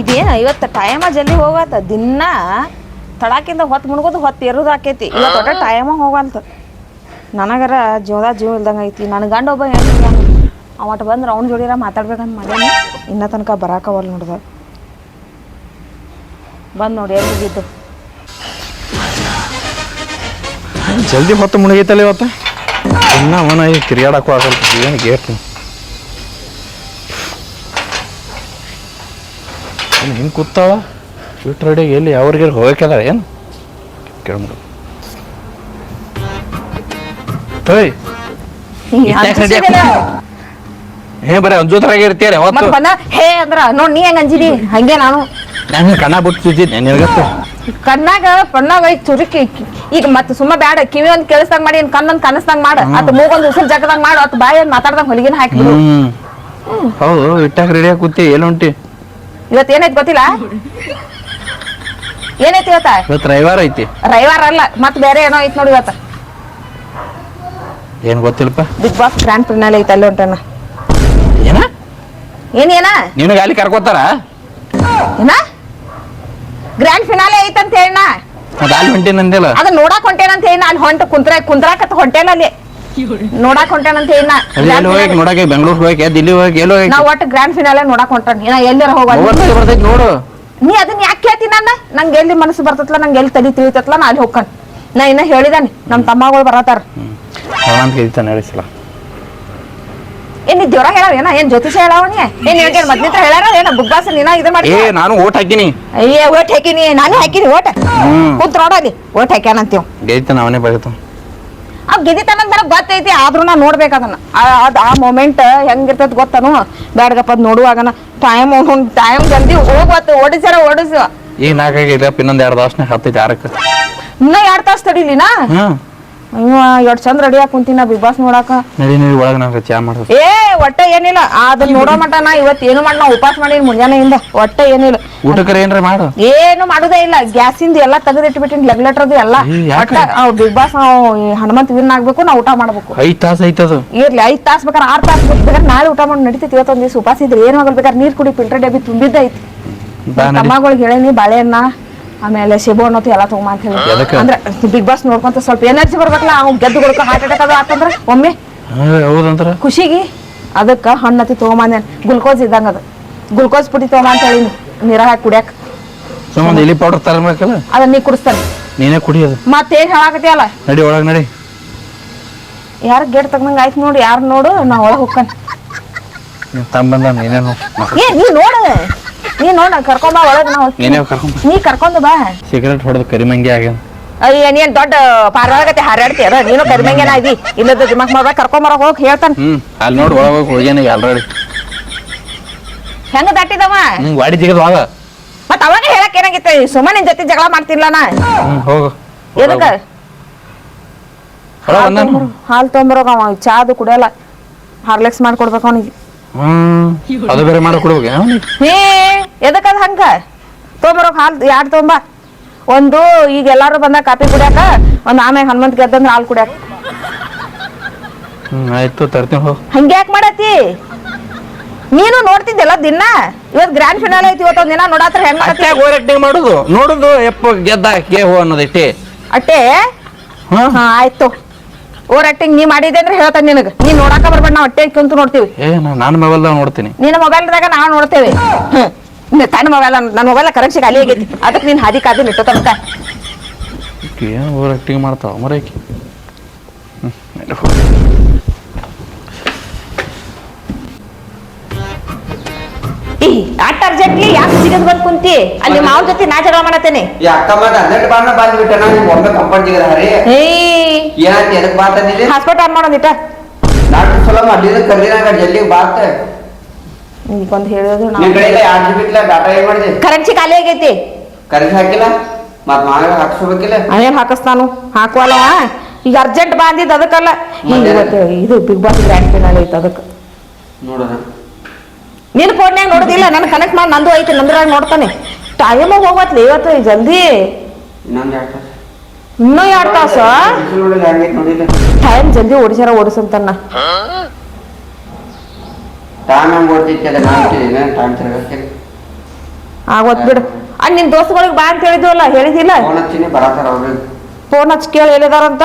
ಇದೇನ ಇವತ್ತು ಟೈಮ ಜಲ್ದಿ ಹೋಗತ್ತ ದಿನ ತಡಾಕಿಂದ ಹೊತ್ತು ಮುಣಗೋದು ಹೊತ್ತು ಎರುದು ಆಕೈತಿ. ಇವತ್ತು ಒಟ್ಟ ಟೈಮ ಹೋಗಂತ. ನನಗರ ಜೀವದ ಜೀವ ಇಲ್ದಂಗ ಐತಿ. ನನ್ನ ಗಂಡ ಒಬ್ಬ ಹೆಂಗ ಅವಟ್ ಬಂದ್ರೆ ಅವ್ನ ಜೋಡಿರ ಮಾತಾಡ್ಬೇಕಂತ ಮಾಡ್ಯಾನ ಇನ್ನ ತನಕ ಬರಾಕವಲ್ ನೋಡ್ದ. ಬಂದ್ ನೋಡಿ ಎಲ್ಲಿ ಜಲ್ದಿ ಹೊತ್ತು ಮುಳುಗೈತಲ್ಲ ಇವತ್ತು? ಇನ್ನ ಅವನ ಈ ತಿರ್ಗಾಡಕ್ಕೂ ಆಗಲ್ಲ. ಏನು ಗೇಟ್ ಹಿಂಗೆ ಕೂತಾವ ಸ್ವೀಟ್ ರೆಡಿ ಎಲ್ಲಿ ಅವ್ರಿಗೆ ಹೋಗಕ್ಕೆಲ್ಲ ಏನು? ಕೇಳ್ಬಿಡು. ಹೋಯ್ ಹೇ ಬರೀ ಅಂಜೋದ್ರಾಗೆ ಇರ್ತೀರ ಮತ್ತ್ ಹೇ ಅಂದ್ರ ನೋಡ್ ನೀ ಹೆಂಗ್ ಅಂಜಿದಿ? ಹಂಗೆ ನಾನು. ನಂಗೆ ಕಣ್ಣ ಬಿಟ್ಟು ನಿನಗತ್ತು ಕಣ್ಣಾಗ ಪಣ್ಣಾಗ ಐತ್ ಚುರುಕಿ ಈಗ ಮತ್ತೆ ಸುಮ್ಮ ಬ್ಯಾಡ ಕಿವಿ ಒಂದ್ ಕೇಳಿಸ್ದಂಗ್ ಮಾಡಿ ಇನ್ ಕಣ್ಣೊಂದ್ ಕನಸ್ದಂಗ್ ಮಾಡ. ಅತ್ ಮೂಗೊಂದ್ ಉಸಿರ್ ಜಗದಂಗ್ ಮಾಡು ಅತ್ ಬಾಯಿ ಒಂದ್ ಮಾತಾಡ್ದಂಗ್ ಹೊಲಿಗಿನ ಹಾಕಿ ಹೌದು ಇಟ್ಟಾಕ ರೆಡಿಯಾಗಿ ಕೂತಿ ಎಲ್ಲಿ ಹೊಂಟಿ ಇವತ್ ಏನೈತ್ ಗೊತ್ತಿಲ್ಲ? ಏನೈತಿ ಇವತ್ತ? ಇವತ್ತು ರವಿವಾರ ಐತಿ. ರವಿವಾರ ಅಲ್ಲ ಮತ್ ಬೇರೆ ಏನೋ ಐತ್ ನೋಡಿ ಇವತ್ತ. ಏನ್ ಗೊತ್ತಿಲ್ಲಪ್ಪ. ಬಿಗ್ ಬಾಸ್ ಗ್ರ್ಯಾಂಡ್ ಫಿನಾಲೆ ಐತೆ ಅಲ್ಲಿ ಹೊಂಟನ ಏನ? ಏನ್ ಏನ? ನಿನಗೆ ಅಲ್ಲಿ ಕರ್ಕೋತಾರ? ಏನ? ಗ್ರ್ಯಾಂಡ್ ಫಿನಾಲೆ ಐತಂತ ಹೇಳ ಅದು ಅಲ್ಲಿ ಹೊಂಟೇನಂದಿಲ್ಲ ಅದ ನೋಡಾಕ್ ಹೊಂಟೇನಂತ ಹೇಳಿ ಅಲ್ಲಿ ಹೊಂಟ ಕುಂತ್ರ ಕುಂದ್ರಾಕತ್ ಹೊಂಟೇನ ಅಲ್ಲಿ. ನೋಡಾಕ್ ಹೊಂಟೇನಂತ ಹೇಳಿ ಅಲ್ಲಿ ಎಲ್ಲಿ ಹೋಗಿ ನೋಡಕ್ಕೆ ಬೆಂಗಳೂರು ಹೋಗಿ ದಿಲ್ಲಿ ಹೋಗಿ ಎಲ್ಲಿ ಹೋಗಿ ನಾ ಒಟ್ಟು ಗ್ರ್ಯಾಂಡ್ ಫಿನಾಲೆ ನೋಡಾಕ್ ಹೊಂಟಾನ ನಾ ಎಲ್ಲಾರ ಹೋಗೋದು ಹೋಗೋದ್ ಬರ್ತೈತಿ ನೋಡು. ನೀ ಅದನ್ನ ಯಾಕೆ ಕೇಳ್ತೀನಿ ನನ್ನ ನಂಗೆ ಎಲ್ಲಿ ಮನಸ್ಸು ಬರ್ತತ್ಲ? ನಂಗೆ ಎಲ್ಲಿ ತಲೆ ತಿಳಿತತ್ಲ? ನಾ ಅಲ್ಲಿ ಹೋಗ್ಕನ್ ನಾ ಇನ್ನ ಹೇಳಿದಾನೆ. ನಮ್ಮ ತಮ್ಮಗಳು ಬರತಾರ ಹೇಳಿಸಲ ಏನ್ ನೀ ದೇವ್ರ ಹೇಳಾವ? ಏನ ಏನ್ ಜ್ಯೋತಿಷ ಹೇಳಾವಣಿ ಏನ್ ಹೇಳ್ಗೆ ಮೊದ್ಲಿಂದ ಹೇಳಾರ? ಏನ ಬುಗ್ಗಾಸ ನೀನ ಇದು ಮಾಡಿ ಏ ನಾನು ಓಟ್ ಹಾಕಿನಿ ಅಯ್ಯ ಓಟ್ ಹಾಕಿನಿ ನಾನು ಹಾಕಿನಿ ಓಟ್. ಕುಂತ ನೋಡಲಿ ಓಟ್ ಓಟ್ ಹಾಕ್ಯಾನಂತೀವ್ ಗೆಲ್ತಾನ ಅವನೇ ಬರೀತಾನ. ಆ ಗೆದಿತನಂತ ನನಗೆ ಗೊತ್ತೈತಿ. ಆದ್ರೂ ನಾ ನೋಡ್ಬೇಕು ಅದನ್ನ. ಆ- ಆ ಮೊಮೆಂಟ್ ಹೆಂಗಿರ್ತೈತಿ ಗೊತ್ತನು ಬ್ಯಾಡ್ಗಪ್ಪ ಅದ್ ನೋಡುವಾಗನ ಟೈಮ್ ಟೈಮ್ ಜಲ್ದಿ ಹೋಗ್ವತ್ತು ಓಡಿಸ್ಯಾರ ಓಡಿಸು. ಏನಾಗಿಲ್ಲ ಇನ್ನೊಂದು ಎರಡು ತಾಸ್ನಾಗ ಹತ್ತೈತಿ ಆರಕ್ಕೆ ಇನ್ನ ಎರಡ್ ತಾಸ್ ತಡಿಲಿನಾ ಅಯ್ಯೋ ಎರಡ್ ಚಂದ ರೆಡಿ ಕುಂತಿನ ಬಿಗ್ ಬಾಸ್ ನೋಡಾಕ. ನಡಿ ನಡಿ ಒಳಗೆ ನಂಗೆ ಚಾ ಏ ಒಟ್ಟ ಏನಿಲ್ಲ. ಅದನ್ನ ನೋಡೋ ಮಟ ನಾ ಇವತ್ ಏನು ಮಾಡಿ ನಾ ಉಪವಾಸ ಮಾಡೀನಿ ಮುಂಜಾನೆಯಿಂದ. ಒಟ್ಟ ಏನಿಲ್ಲ. ಊಟಕ್ಕೆ ಏನ್ರ ಮಾಡು. ಏನು ಮಾಡುದೇ ಇಲ್ಲ. ಗ್ಯಾಸಿಂದ ಎಲ್ಲ ತೆಗೆದಿಟ್ಬಿಟ್ಟಿನಿ ಲೆಗ್ಲೆಟ್ರದು ಎಲ್ಲ? ಒಟ್ಟ ಬಿಗ್ ಬಾಸ್ ಹನುಮಂತ ವಿನ್ ಆಗ್ಬೇಕು ನಾ ಊಟ ಮಾಡ್ಬೇಕು. ಐದ್ ತಾಸು ಐತದು. ಇರ್ಲಿ ಐದ್ ತಾಸ್ ಬೇಕಾದ್ರೆ ಆರ್ ತಾಸ್ ಬೇಕಾದ್ರೆ ನಾಳೆ ಊಟ ಮಾಡಿ ನಡಿತೈತಿ. ಇವತ್ತೊಂದ್ ದಿವಸ ಉಪವಾಸ ಇದ್ರೆ ಏನು ಆಗಲ್ ಬೇಕಾದ್ರೆ ನೀರ್ ಕುಡಿ ಫಿಲ್ಟರ್ ಡಬ್ಬಿ ತುಂಬಿದ್ದೈತಿ ಐತಿ. ತಮ್ಮಗಳಿಗೆ ಹೇಳೇನಿ ಬಾಳೆಹಣ್ಣ ಆಮೇಲೆ ಸೇಬು ಹಣ್ಣು ಎಲ್ಲ ತಗೊಂಬ ಅಂತ ಹೇಳಿ ಎದಕ್ಕ? ಅಂದ್ರೆ ಬಿಗ್ ಬಾಸ್ ನೋಡ್ಕೊಂತ ಸ್ವಲ್ಪ ಎನರ್ಜಿ ಬರ್ಬೇಕಲ್ಲ ಅವ್ನು ಗೆದ್ದು ಕೊಡಕ ಹಾರ್ಟ್ ಅಟ್ಯಾಕ್ ಅದು ಆತಂದ್ರ ಒಮ್ಮೆ. ಹೌದು ಹೌದಂದ್ರ ಖುಷಿಗೆ ಅದಕ್ಕೆ ಹಣ್ಣತಿ ತಗೊಂಬಂದೆ ಗ್ಲುಕೋಸ್ ಇದ್ದಂಗ ಅದು. ಗ್ಲುಕೋಸ್ ಪುಡಿ ತಗೊಂಬ ಅಂತ ಹೇಳಿ ನೀರ ಹಾಕಿ ಕುಡಿಯಾಕ. ಸುಮ್ಮನೆ ಇಲಿ ಪೌಡರ್ ತರಬೇಕಲ್ಲ? ಅದನ್ನ ನೀ ಕುಡಿಸ್ತಾನೆ. ನೀನೇ ಕುಡಿಯೋದು ಮತ್ತೇನ್ ಅಲ್ಲ? ನಡಿ ಒಳಗೆ ನಡಿ. ಯಾರ ಗೇಟ್ ತಗೊಂಡಂಗ ಆಯ್ತು ನೋಡಿ ಯಾರು ನೋಡು ನಾ ಒಳಗೆ ಹೋಗ್ಕನ್ ತಮ್ಮ ಬಂದ ನೀನೇ ನೋಡು. ಏ ನೀ ನೋಡು. ನೀ ನೋಡ ಕರ್ಕೊಂಬ ಒಳಗ ನಾವು ನೀನೇ ನೀ ಕರ್ಕೊಂಡು ಬಾ. ಸಿಗರೇಟ್ ಹೊಡೆದು ಕರಿಮಂಗಿ ಆಗ್ಯಾನ ಅಯ್ಯ ನೀನ್ ದೊಡ್ಡ ಪಾರ್ವಾಗತ್ತೆ ಅದ ನೀನು ಕರಿಮಂಗೇನ ಇದಿ. ಇಲ್ಲದ ದಿಮಾಕ್ ಕರ್ಕೊಂಡ್ ಕರ್ಕೊಂಬರ ಹೋಗಿ ಹೇಳ್ತಾನ. ಹ್ಮ್ ಅಲ್ಲಿ ನೋಡಿ ಒಳಗೆ ಹೋಗಿ ಹೋಗ್ಯಾನ ಆಲ್ರೆಡಿ ಹೆಂಗ ದಾಟಿದವ? ನಿಂಗೆ ವಾಡಿ ಜಿಗದ ವಾಗ ಮತ್ ಅವಾಗ ಹೇಳಕ್ ಏನಾಗಿತ್ತು? ಸುಮ್ಮ ನಿನ್ ಜೊತೆ ಜಗಳ ಮಾಡ್ತಿಲ್ಲ ನಾ? ಹ್ಮ್ ಹೋಗು. ಎದಕ್ಕ ಹಾಲು ತೊಗೊಂಬರೋಗ ಅವ ಚಾದು ಕುಡಿಯಲ್ಲ. ಹಾರ್ಲೆಕ್ಸ್ ಮಾಡ್ಕೊಡ್ಬೇಕು ಅವನಿಗೆ. ಹ್ಮ್ ಅದು ಬೇರೆ ಮಾಡಿ ಕೊಡ್ಬೇಕು. ಹೇ ಎದಕ್ಕದ ಹಂಗ? ತೊಗೊಂಬರೋಗ ಹಾಲು ಯಾರು ತೊಗೊಂಬ? ಒಂದು ಈಗ ಎಲ್ಲಾರು ಬಂದಾಗ ಕಾಪಿ ಕುಡಿಯಾಕ ಒಂದು ಆಮೇಲೆ ಹನುಮಂತ ಗೆದ್ದಂದ್ರೆ ಹಾಲು ಕುಡಿಯಾಕ. ಆಯ್ತು ತರ್ತೀನಿ ಹೋ ಹಂಗೆ ಯಾಕೆ ಮಾಡತ್ತಿ? ನೀನು ನೋಡ್ತಿದ್ದೆಲ್ಲ ದಿನ? ಇವತ್ತು ಗ್ರ್ಯಾಂಡ್ ಫಿನಾಲ್ ಐತಿ ಇವತ್ತೊಂದ್ ದಿನ ನೋಡಾತ್ರ ಹೆಂಗ್ ಮಾಡತ್ತಿ ಅಷ್ಟೇ ಓವರ್ ಆಕ್ಟಿಂಗ್ ಮಾಡುದು ನೋಡುದು ಎಪ್ಪ ಗೆದ್ದ ಕೆ ಹೋ ಅನ್ನೋದೈತಿ ಅಟ್ಟೆ. ಹಾ. ಹಾ ಆಯ್ತು. ಓವರ್ ಆಕ್ಟಿಂಗ್ ನೀ ಮಾಡಿದೆ ಅಂದ್ರೆ ಹೇಳ್ತಾನೆ ನಿನಗೆ. ನೀ ನೋಡಾಕ ಬರ್ಬೇಡ ನಾವು ಅಟ್ಟೆ ಕುಂತು ನೋಡ್ತೀವಿ. ಏ ನಾನು ಮೊಬೈಲ್ದಾಗ ನೋಡ್ತೀನಿ. ನಿನ್ನ ಮೊಬೈಲ್ದಾಗ ನಾವು ನೋಡ್ತೇವೆ. ಹ್ಮ್. ತನ್ನ ಮೊಬೈಲ್ ನನ್ನ ಮೊಬೈಲ್ ಕರೆನ್ಸಿ ಖಾಲಿ ಆಗೈತಿ ಅದಕ್ಕೆ ನೀನು ಹಾದಿ ಕಾದಿ ಇಟ್ಟು ತನಕ. ಏನು ಓವರ್ ಆ್ಯಕ್ಟಿಂಗ್ ಮಾಡ್ತಾವ ಮರೈಕಿ ಆಟ ಅರ್ಜೆಂಟ್ಲಿ ಯಾಕೆ ಸಿಗದ್ ಬಂದ್ ಕುಂತಿ? ಅಲ್ಲಿ ಮಾವ ಜೊತೆ ನಾ ಜಗಳ ಮಾಡತ್ತೇನೆ. ಹಾಸ್ಪಿಟಲ್ ಮಾಡೋದಿಟ್ಟ ಡಾಕ್ಟರ್ ಸಲ ಅಲ್ಲಿ ಕರ್ದಿನಾಗ ಜಲ್ದಿ ಬಾತ ಈಗೊಂದು ಹೇಳೋದು ನಿನ್ ಕಡೆ ಎರಡು ಜಿ ಬಿಟ್ಲ ಡಾಟಾ ಏನ್ ಮಾಡಿದೆ? ಕರೆನ್ಸಿ ಖಾಲಿ ಆಗೈತಿ. ಕರೆನ್ಸಿ ಹಾಕಿಲ್ಲ? ಮತ್ ಮಾಗ ಹಾಕ್ಸ್ಬೇಕಿಲ್ಲ ಅವೇನ್ ಹಾಕಸ್ತಾನು ಹಾಕುವಲ್ಲ? ಈಗ ಅರ್ಜೆಂಟ್ ಬಂದಿದ್ದು ಅದಕ್ಕಲ್ಲ. ಈಗ ಇವತ್ತು ಇದು ಬಿಗ್ ಬಾಸ್ ಗ್ರ್ಯಾಂಡ್ ಫಿನಾಲ್ ಐತೆ ಅದಕ್ಕೆ. ನೋಡೋಣ. ನಿನ್ ಫೋನ್ಯಾಗ ನೋಡುದಿಲ್ಲ? ನನ್ ಕನೆಕ್ಟ್ ಮಾಡಿ ನಂದು ಐತಿ ನಂದ್ರಾಗ ನೋಡ್ತಾನೆ. ಟೈಮ್ ಹೋಗತ್ಲಿ ಇವತ್ತು ಜಲ್ದಿ. ಇನ್ನೊಂದು ಎರಡು ಇನ್ನೂ ಎರಡು ತಾಸ? ನೋಡಿಲ್ಲ. ಟೈಮ್ ಜಲ್ದಿ ಓಡಿಸ್ಯಾರ ಓಡಿಸಂತನ್ನ ಟೈಮ್ ಹೆಂಗ್ ಓಡ್ತಿತ್ತು ಅದ ನಾನು ಟೈಮ್ ತಿರ್ಗಾಕ್ತೀನಿ ಆಗೋತ್ ಬಿಡು. ಅಣ್ಣ ನಿನ್ ದೋಸ್ತಗಳಿಗೆ ಬಾ ಅಂತ ಹೇಳಿದ್ವಲ್ಲ ಹೇಳಿದಿಲ್ಲ ಫೋನ್ ಹಚ್ಚಿನಿ ಬರತ್ತಾರ ಅವ್ರಿಗೆ ಫೋನ್ ಹಚ್ಚಿ ಕೇಳಿ ಹೇಳಿದಾರಂತ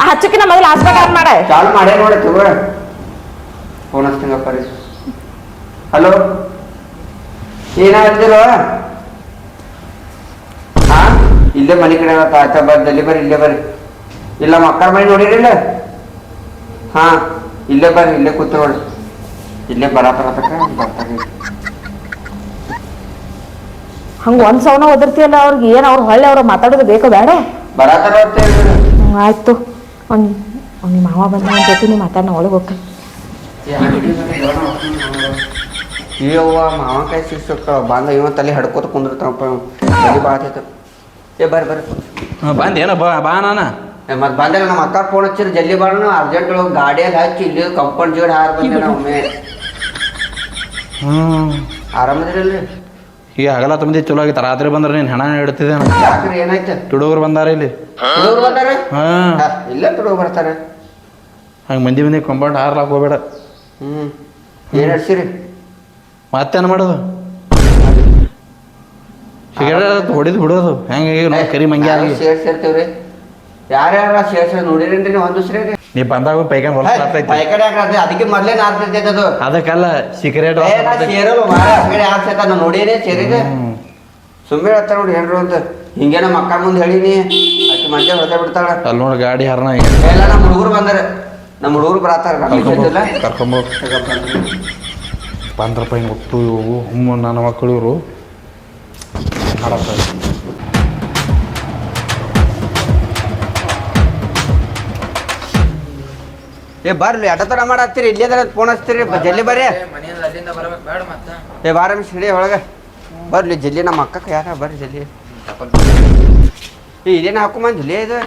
ಆ ಹಚ್ಚಕಿನ ಮೊದಲು ಹಾಸ್ಪಿಟಲ್ ಆನ್ ಮಾಡ. ಚಾಲು ಮಾಡೇ ನೋಡಿ ತಗೋ. ಫೋನ್ ಹಚ್ತೀನಪ್ಪ ರೀ. ಹಲೋ? ಏನಾಗ್ತಿರೋ ಹಾ? ಇಲ್ಲೇ ಮನೆ ಕಡೆ ಆಯ್ತಾ ಬರ್ರಿ ಜಲ್ದಿ ಬರ್ರಿ ಇಲ್ಲೇ ಬರ್ರಿ. ಇಲ್ಲ ಮಕ್ಕಳ ಮನೆ ನೋಡಿರಿಲ್ಲ? ಹಾ ಇಲ್ಲೇ ಬರ್ರಿ ಇಲ್ಲೇ ಕೂತ್ಕೊಳ್ಳಿ. ಇಲ್ಲೇ ಬರತ್ತಾರ ಬರ್ತಾರೆ. ಹಂಗ ಒಂದ್ ಸೌನ ಒದರ್ತಿಯಲ್ಲ ಅವ್ರಿಗೆ ಏನ್ ಅವ್ರ ಹೊಳ್ಳಿ ಅವ್ರ ಮಾತಾಡೋದು ಬೇಕೋ ಬೇಡ. ಬರತರ ಆಯ್ತು. ಅವ್ನ್ ಅವ್ನ್ ಮಾವ ಬಂದ ಅಂತ ಜೊತೆ ನೀ ಮಾತಾಡ ಒಳಗೆ ಹೋಗ್ಕ ಅಯ್ಯವ್ವ ಮಾವನ್ಕಾಯಿ ಸಿಕ್ಸ್ತಾವ ಬಂದ ಇವ ತಲೆ ಹಡ್ಕೋತ ಕುಂದಿರ್ತಾವಪ್ಪ ತಲೆ ಏ ಬರ್ರಿ ಬರ್ರಿ. ಬಂದು ಏನೋ ಬಾ ಬಾ ನಾನ. ಮತ್ತೆ ಬಂದಾಗ ನಮ್ಮ ಅಕ್ಕ ಫೋನ್ ಹಚ್ಚಿರಿ ಜಲ್ದಿ ಬರೋಣ ಅರ್ಜೆಂಟ್ ಒಳಗೆ ಗಾಡಿಯಲ್ಲಿ ಹಚ್ಚಿ ಇಲ್ಲಿ ಕಂಪೌಂಡ್ ಜೋಡಿ ಹಾರ ಬಂದೆ ನಾವು ಒಮ್ಮೆ. ಹ್ಞೂ ಆರಾಮದಿರಲ್ರಿ ಈಗ ಹಗಲ ತುಂಬಿ ಚಲೋ ಆಗಿತ್ತು ರಾತ್ರಿ ಬಂದ್ರೆ ನೀನು ಹೆಣ ಇಡ್ತಿದ್ದೆ ಯಾಕ್ರಿ ಏನಾಯ್ತು? ತುಡುಗರು ಬಂದಾರ ಇಲ್ಲಿ. ಹುಡುಗರು ಬಂದಾರ? ಹಾಂ. ಹಾ, ಇಲ್ಲೇ ತುಡುಗ ಬರ್ತಾರೆ. ಹಂಗೆ ಮಂದಿ ಮಂದಿ ಕಂಪೌಂಡ್ ಹಾರ್ಲಾಕ್ ಹೋಗ್ಬೇಡ. ಹ್ಞೂ ಏನು ಹಡ್ಸಿರಿ ಮತ್ತೇನು ಮಾಡೋದು? ಸಿಗರೇಟ್ ಹೊಡಿದು ಬಿಡೋದು. ಹೆಂಗೆ ಈಗ ಕರಿ ಮಂಗ್ಯ ಆಗಿ ಸೇರ್ಸಿರ್ತೀವ್ರಿ ಯಾರ್ಯಾರ ಸೇರ್ಸ ನೋಡಿರೇನ್ರಿ ನೀವು ಒಂದು ಸರಿ ನೀ ಬಂದಾಗ ಪೈಕಾನ್ ಹೊಲಸ ಆಗ್ತೈತಿ ಕಡೆ ಯಾಕೆ ಅದಕ್ಕೆ ಮೊದಲೇ ನಾರ್ತೈತೆ ಅದು. ಅದಕ್ಕಲ್ಲ ಸಿಗರೇಟ್ ಸೇರಲ್ಲ ಮಾರ ಕಡೆ ನಾನು ನೋಡೇನೆ ಸೇರಿದೆ. ಸುಮ್ಮನೆ ಹೇಳ್ತಾರ ನೋಡಿ ಹೇಳ್ರು ಅಂತ. ಹಿಂಗೇನ ಅಕ್ಕ ಮುಂದೆ ಹೇಳಿನಿ. ಅಷ್ಟೇ ಮಂಜೆ ಹೊರತೆ ಬಿಡ್ತಾಳ. ಅಲ್ಲಿ ನೋಡಿ ಗಾಡಿ ಹರಣ ಎಲ್ಲ ನಮ್ಮ ಹುಡುಗರು ಬಂದರೆ. ನಮ್ಮ ಹುಡುಗರು ಬರತ್ತಾರ ಕರ್ಕೊಂಬ ಬಂದ್ರ ಪೈನ್ ಒಟ್ಟು ಇವು ಹುಮ್ಮ ನನ್ನ ಮಕ್ಕಳು ಇವರು. ಏ ಬರ್ಲಿ ಅಟ ತರ ಮಾಡತ್ತೀರಿ ಇಲ್ಲೇ ತರ ಫೋನ್ ಹಚ್ತೀರಿ ಬ- ಜಲ್ದಿ ಬರ್ರಿ. ಮನೆಯಿಂದ ಅಲ್ಲಿಂದ ಬರ್ಬೇಕು ಬೇಡ ಮತ್ತೆ. ಏ ಬಾರ ಮಿಸ್ ಹಿಡಿ ಒಳಗೆ. ಬರ್ಲಿ ಜಲ್ದಿ ನಮ್ಮ ಅಕ್ಕ ಯಾರ? ಬರ್ರಿ ಜಲ್ದಿ ಏ ಇದೇನು ಹಾಕೊಂಬಂದ್ ಇಲ್ಲೇ ಇದು?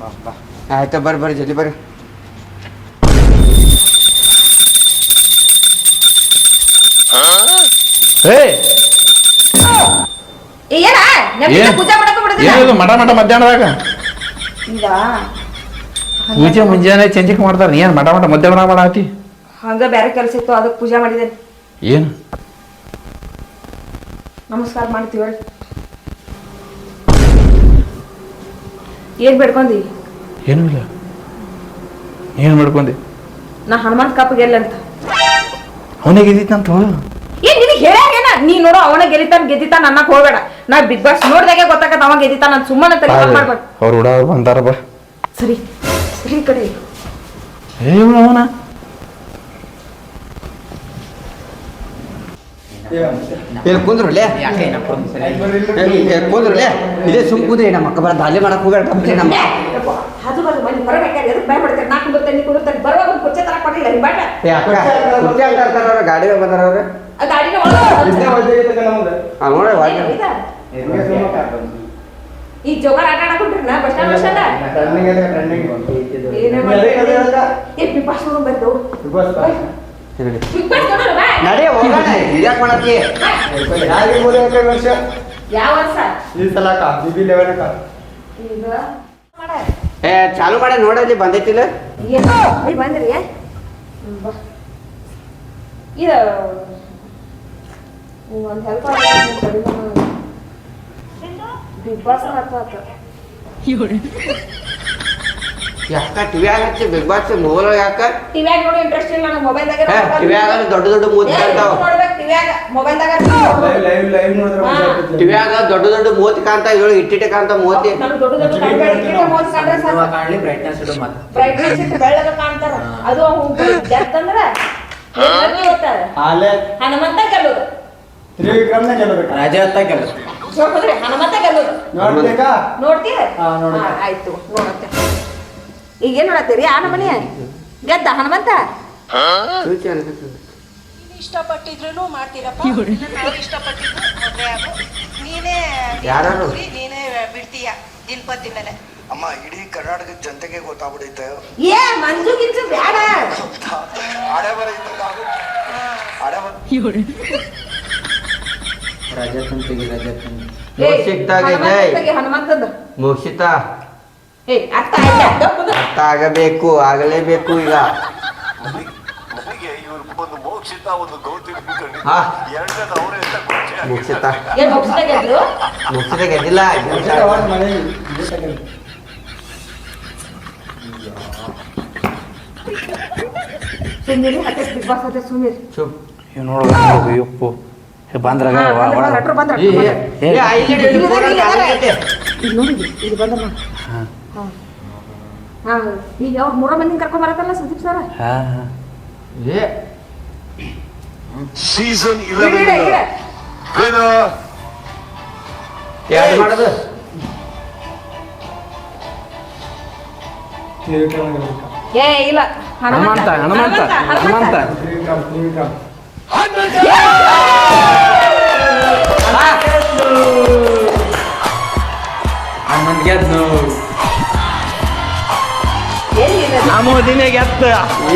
ಬಾ, ಬಾ. ಆಯ್ತು ಬರ್ರಿ ಬರ್ರಿ ಜಲ್ದಿ ಬರ್ರಿ. ಹೇ ಏನ ಏನ್? ಪೂಜೆ ಮಾಡಕ ಏನಿದು ಮಠ ಮಠ ಮಧ್ಯಾಹ್ನದಾಗ? ಈಗ ಪೂಜೆ ಮುಂಜಾನೆ ಚಂಜಿಕ್ ಮಾಡ್ತಾರ ಏನು ಮಠ ಮಠ ಮಧ್ಯಾಹ್ನ ಮಾಡಾತಿ ಹಂಗ ಬೇರೆ ಕೆಲಸ ಇತ್ತು ಅದಕ್ಕೆ ಪೂಜೆ ಮಾಡಿದೆ. ಏನು? ನಮಸ್ಕಾರ ಮಾಡ್ತೀವಿ ಹೇಳಿ. ಏನ್ ಬೇಡ್ಕೊಂಡಿ? ಏನು ಇಲ್ಲ. ಏನು ಮಾಡ್ಕೊಂಡಿ? ನಾ ಹನುಮಂತ ಕಪ್ ಗೆಲ್ಲ ಅಂತ. ಅವನೇ ಇದ್ದಿತ್ತಂತ ಏನ್ ನಿನಗೆ ಹೇಳ್ಯಾರೇನ ನೀ ನೋಡು ಅವನ ಗೆಲಿತಾನ ಗೆದ್ದಿತಾನ ಅನ್ನಕ್ ಹೋಗ್ಬೇಡ. ನಾ ಬಿಗ್ ಬಾಸ್ ನೋಡ್ದಾಗೆ ಗೊತ್ತಾಗತ್ತ ಅವ ಗೆದ್ದಿತಾನ ಅಂತ ಸುಮ್ಮನೆ ತಲೆ ಮಾಡ್ಬೇಡ. ಅವ್ರು ಹುಡ ಬಂದಾರ ಬಾ. ಸರಿ. ಈ ಕಡೆ ಅವನ ಇಲ್ಲಿ ಕುಂದ್ರಲ್ಲೇ ಇದೇ ಸುಮ್ ಕುಂದ್ರಿ ನಮ್ಮ ಅಕ್ಕ ಬರ ದಾಲಿ ಮಾಡಕ್ ಹೋಗ್ಬೇಡ ಕಂಪ್ನಿ ನಮ್ಮ ಅದು ಬಂದು ಮಂದಿ ಬರಬೇಕಾದ್ರೆ ಎದಕ್ಕೆ ಭಯ ಮಾಡ್ತಾರೆ ನಾ ಕುಂದಿರ್ತೇನೆ ನೀ ಕುಂದಿರ್ತೇನೆ ಬರುವಾಗ ಕುಚ್ಚೆ ತರ ಕೊಟ್ಟಿಲ್ಲ ಹಿಂಗ್ ಬೇಡ ಗಾಡಿ ಬಂದಾರ ಅವ್ರು ಆ ಗಾಡಿನ ನೋಡಿ? ಈ ಜೋಗರ್ ಆಟ ಆಡಕೊಂಡ್ರಿ ನಾ ಬಸ್ ಸ್ಟ್ಯಾಂಡ್ ಬಸ್ ಸ್ಟ್ಯಾಂಡ್ ಏ ಬಿಗ್ ಬಾಸ್ ನೋಡು. ಬಂದು ಬಾ. ಹೋಗೋಣ. ಮಾಡತ್ತಿ ಯಾವ ವರ್ಷ? ಈಗ? ಮಾಡ. ಏ ಚಾಲು ಮಾಡಿ ನೋಡಲ್ಲಿ ಬಂದೈತಿಲ್ಲ ಏನು? ಇಲ್ಲಿ ಬಂದ್ರಿ. ಇದು ಒಂದು ಹೆಲ್ಪ್ ಬಿಗ್ ಬಾಸ್ ಹತ್ತ ಯಾಕ ಟಿವಿ ಆಗತ್ತಿ ಬಿಗ್ ಬಾಸ್ ಮೊಬೈಲ್ ಯಾಕ ಟಿವ್ಯಾಗ ನೋಡಿ ಇಂಟ್ರೆಸ್ಟ್ ಇಲ್ಲ ನನಗೆ ಆಗ ದೊಡ್ಡ ದೊಡ್ಡ ಮೂತಿ ಕಾಣ್ತಾವ. ನೋಡ್ಬೇಕು ಲೈವ್ ಮೊಬೈಲ್ದಾಗ ಟಿವಿ ಆಗ ದೊಡ್ಡ ದೊಡ್ಡ ಮೂತಿ ಕಾಣ್ತಾವ ಏಳು ಇಟ್ಟಿಟ್ಟೆ ಕಾಣ್ತಾ ಮೂತಿ ನನಗೆ ದೊಡ್ಡ ದೊಡ್ಡ ಸಾಕು. ಕಾಣ್ಲಿ ಬ್ರೈಟ್ನೆಸ್ ಇಡು ಮತ್ತೆ ಬ್ರೈಟ್ನೆಸ್ ಇಟ್ಟು ಬೆಳ್ಳಗ ಕಾಣ್ತಾರ. ಅದು ಅಂದ್ರ ಹನುಮಂತ ಗೆಲ್ಲೋದು. ರಾಜ ನೋಡ್ರಿ ಹನುಮಂತ ಗೆಲ್ಲೋದು. ನೋಡ್ತೀಯ? ಆಯ್ತು ನೋಡತ್ತೆ. ಈಗ ಏನ್ ನೋಡತ್ತೀರಿ ಆ ನಮನಿ ಗೆದ್ದ ಹನುಮಂತ? ಇಷ್ಟಪಟ್ಟಿದ್ರು ಮಾಡ್ತೀರಪ್ಪ. ಮದ್ವೆ ಆಗು. ನೀನೇ ಯಾರ್ಯಾರು? ನೀನೇ ನೀನೇ ಬಿಡ್ತೀಯ ದಿನಪತಿ ಮೇಲೆ. ಅಮ್ಮ ಇಡೀ ಕರ್ನಾಟಕದ ಜನತೆಗೆ ಗೊತ್ತಾಗ್ಬಿಡೈತೆ ಏ ಮಂಜು ಗಿಂಜು ಬೇಡ. ಹಣೆ ಬರ ಇದ್ದಂಗೆ ಆಗುತ್ತೆ. ಹಣೆ ಬರ ರಜತ್ ಅಂತೀವಿ ರಜತ್ ಮುಗಿಸಿದ್ದಾಗೆ ಜೈ. ಹನುಮಂತಂದ. ಮುಗಿಸಿತ ಏ ಅರ್ಥ ಆಗಬೇಕು ಆಗಲೇಬೇಕು ಈಗ. ನನಗೆ ಇವ್ರು ಒಂದು ಮೋಕ್ಷಿತ ಮುಗಿಸಿದ ಗೆದ್ದಿಲ್ಲ ಚುಪ್. ಅಯ್ಯಪ್ಪು ಬಂದ್ರಾಗ ಬಂದ್ರ ಈಗ ಅವ್ರ ಮೂರ ಮಂದಿ ಕರ್ಕೊಂಡ್ ಬರತ್ತಲ್ಲ ಸುದೀಪ್ ಸರ್ ಹಾ ಏ, ಸೀಸನ್ ಇಡ ಇಡ ಇಡ. ಯಾರು ಮಾಡೋದು? ಏ ಇಲ್ಲ. ಹನುಮಂತ ಹನುಮಂತ. ಹನುಮಂತ ಗೆದ್ದು.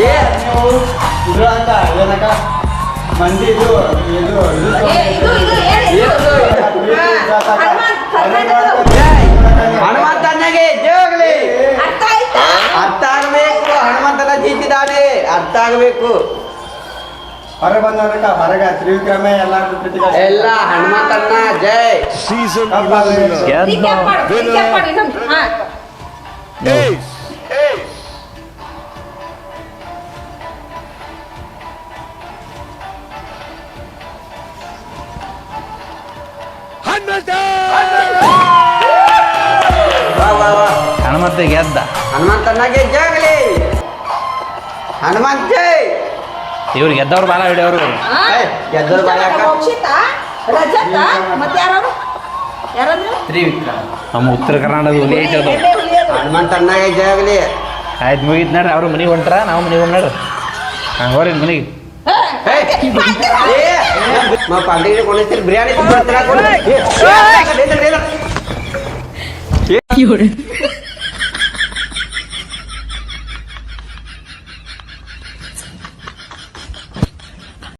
ಏನಿದು ಹಾ, ಹನುಮಂತ ಕರ್ನಾಟಕದ ಇದು. ಜೋಗ್ಲಿ ಅರ್ಥ ಆಗಬೇಕು ಹನುಮಂತನ ಜೀತಿದ್ದಾನೆ. ಅರ್ಥ ಆಗಬೇಕು. ಹೊರ ಬಂದಕ್ಕ ಹೊರಗ ತ್ರಿವಿಕ್ರಮ ಎಲ್ಲ ಎಲ್ಲ ಹನುಮಂತಣ್ಣ ಜೈ. ಸೀಸನ್ ಹನುಮಂತ! ಗೆದ್ದ. ಹನುಮಂತಣ್ಣಗೆ ಜೋಗ್ಲಿ ಹನುಮಂತ. ಇವ್ರು ಗೆದ್ದವ್ರು ಬಾಳ ಹಿಡಿಯವ್ರು ಹಾ? ಏಯ್, ಗೆದ್ದವ್ರು ಬಾಯಾಕ? ರಜತ ಮತ್ತೆ ಯಾರು ಯಾರಂದ್ರು? ತ್ರಿವಿಕ್ರಮ. ನಮ್ಮ ಉತ್ತರ ಕರ್ನಾಟಕದ ಹುಲಿ ಐತೆ ಅದು. ಎಣ್ಣೆ ಹುಲಿಯೋದು. ಹನುಮಂತಣ್ಣಗೆ ಜೋಗ್ಲಿ ಆಯ್ತು ಮುಗೀತು ನಡ್ರಿ ಅವ್ರು ಮನೆಗೆ ಹೊಂಟ್ರ ನಾವು ಮನೆಗೆ ಹೊಂಟ್ರಿ ಹೋರಿ ಮನೆಗೆ. ಏ, మా పండుగ కొనేసి బిర్యానీ